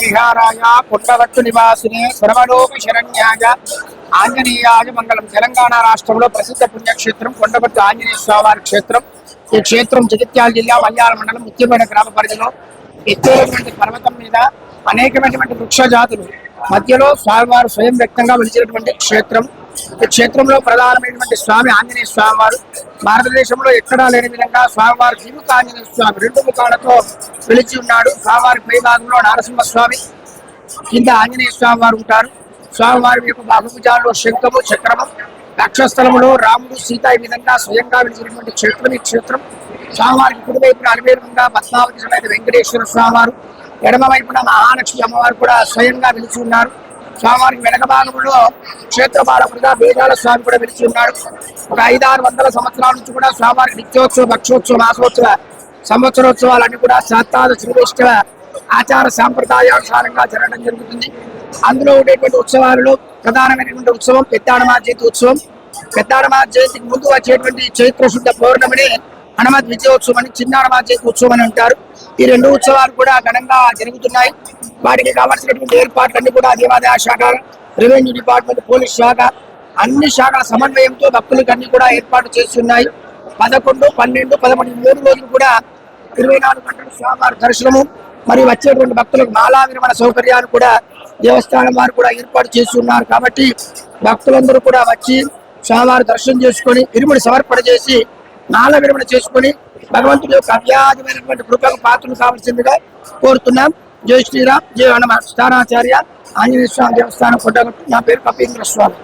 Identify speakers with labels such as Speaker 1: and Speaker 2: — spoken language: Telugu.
Speaker 1: विहाराय पुण्डवत्तु निवासिने ब्रह्मलोकशरण्याय ఆంజనేయ ఆంజనేయాయ తెలంగాణ రాష్ట్రంలో ప్రసిద్ధ పుణ్యక్షేత్రం కొండపట్టు ఆంజనేయ స్వామివారి క్షేత్రం. ఈ క్షేత్రం జగిత్యాల జిల్లా మల్యాల మండలం ముఖ్యమైన గ్రామ పరిధిలో ఎత్తైనటువంటి పర్వతం మీద అనేకమైనటువంటి వృక్ష జాతులు మధ్యలో స్వామివారు స్వయం వ్యక్తంగా వెలిచినటువంటి క్షేత్రం. ఈ క్షేత్రంలో ప్రధానమైనటువంటి స్వామి ఆంజనేయ స్వామివారు. భారతదేశంలో ఎక్కడా లేని విధంగా స్వామివారు జీవిత ఆంజనేయ స్వామి రెండు ముఖాలతో వెలిచి ఉన్నాడు. స్వామివారి పై భాగంలో నరసింహ స్వామి కింద ఆంజనేయ స్వామి వారు ఉంటారు. స్వామివారి యొక్క బాహుభుజాల్లో శంఖము చక్రము లక్షస్థలములో రాముడు సీత ఈ విధంగా స్వయంగా వెలిచినటువంటి క్షేత్రం ఈ క్షేత్రం స్వామివారికి కుడివైపున అలివేరుగా పద్మావతి సమేత వెంకటేశ్వర స్వామివారు ఎడమ వైపున మహాలక్ష్మి అమ్మవారు కూడా స్వయంగా వెలిచి ఉన్నారు. స్వామివారికి వెనక భాగంలో క్షేత్ర బాలకుడుగా వేదాల స్వామి కూడా వెలిచి ఉన్నాడు ఒక ఐదారు వందల సంవత్సరాల నుంచి కూడా స్వామివారికి నిత్యోత్సవ భక్షోత్సవ మాసోత్సవ సంవత్సరోత్సవాలన్నీ కూడా శాతాద శ్రీవైష్ణవ ఆచార సాంప్రదాయానుసారంగా జరగడం జరుగుతుంది. అందులో ఉండేటువంటి ఉత్సవాలలో ప్రధానమైనటువంటి ఉత్సవం పెద్దాడమా జయంతి ఉత్సవం. పెద్దాడమా జయంతికి ముందు వచ్చేటువంటి చైత్ర శుద్ధ పౌర్ణమిని హనుమద్ విజయోత్సవం అని చిన్నాడమా జయంతి ఉత్సవం అని అంటారు. ఈ రెండు ఉత్సవాలు కూడా ఘనంగా జరుగుతున్నాయి. వాటికి కావాల్సినటువంటి ఏర్పాట్లన్నీ కూడా దేవాదాయ శాఖ రెవెన్యూ డిపార్ట్మెంట్ పోలీస్ శాఖ అన్ని శాఖల సమన్వయంతో భక్తులకు అన్ని కూడా ఏర్పాటు చేస్తున్నాయి పదకొండు పన్నెండు పదకొండు మూడు రోజులు కూడా ఇరవై నాలుగు గంటలు స్వామివారి దర్శనము మరియు వచ్చేటువంటి భక్తులకు మాలా విరమణ సౌకర్యాలు కూడా దేవస్థానం వారు కూడా ఏర్పాటు చేస్తున్నారు కాబట్టి భక్తులందరూ కూడా వచ్చి స్వామివారి దర్శనం చేసుకొని ఇరుముడి సమర్పణ చేసి నాల విరమణ చేసుకొని భగవంతుడి యొక్క అవ్యాధమైనటువంటి కృపకు పాత్రలు కావాల్సిందిగా కోరుతున్నాం. జై శ్రీరామ్ జై హనుమ. స్థానాచార్య ఆంజనేయ స్వామి దేవస్థానం కొట్టగొట్టు. నా పేరు కపీంద్ర స్వామి.